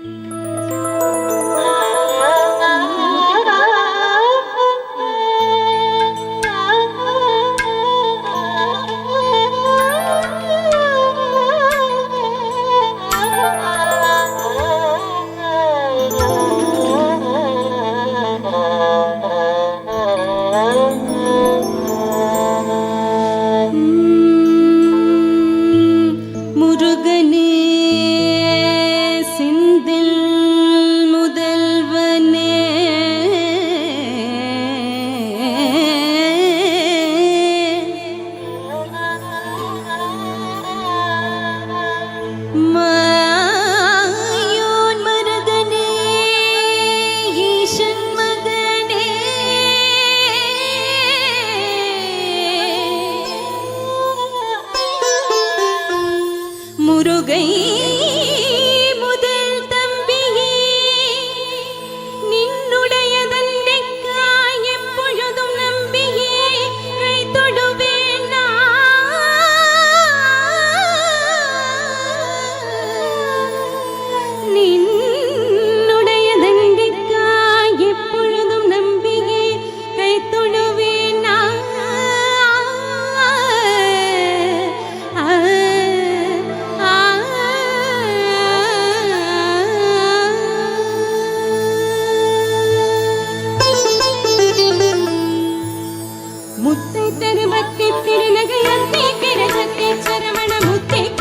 Thank mm. you. முருகை முதல் தம்பியே நின்னுடைய தந்தைக்காய் எப்பொழுதும் நம்பியே நின் ഭക്തന് ഭക്തി തിരുനകയത്തെ കിരകത്തെ ചരവണ മുത്തേക്ക്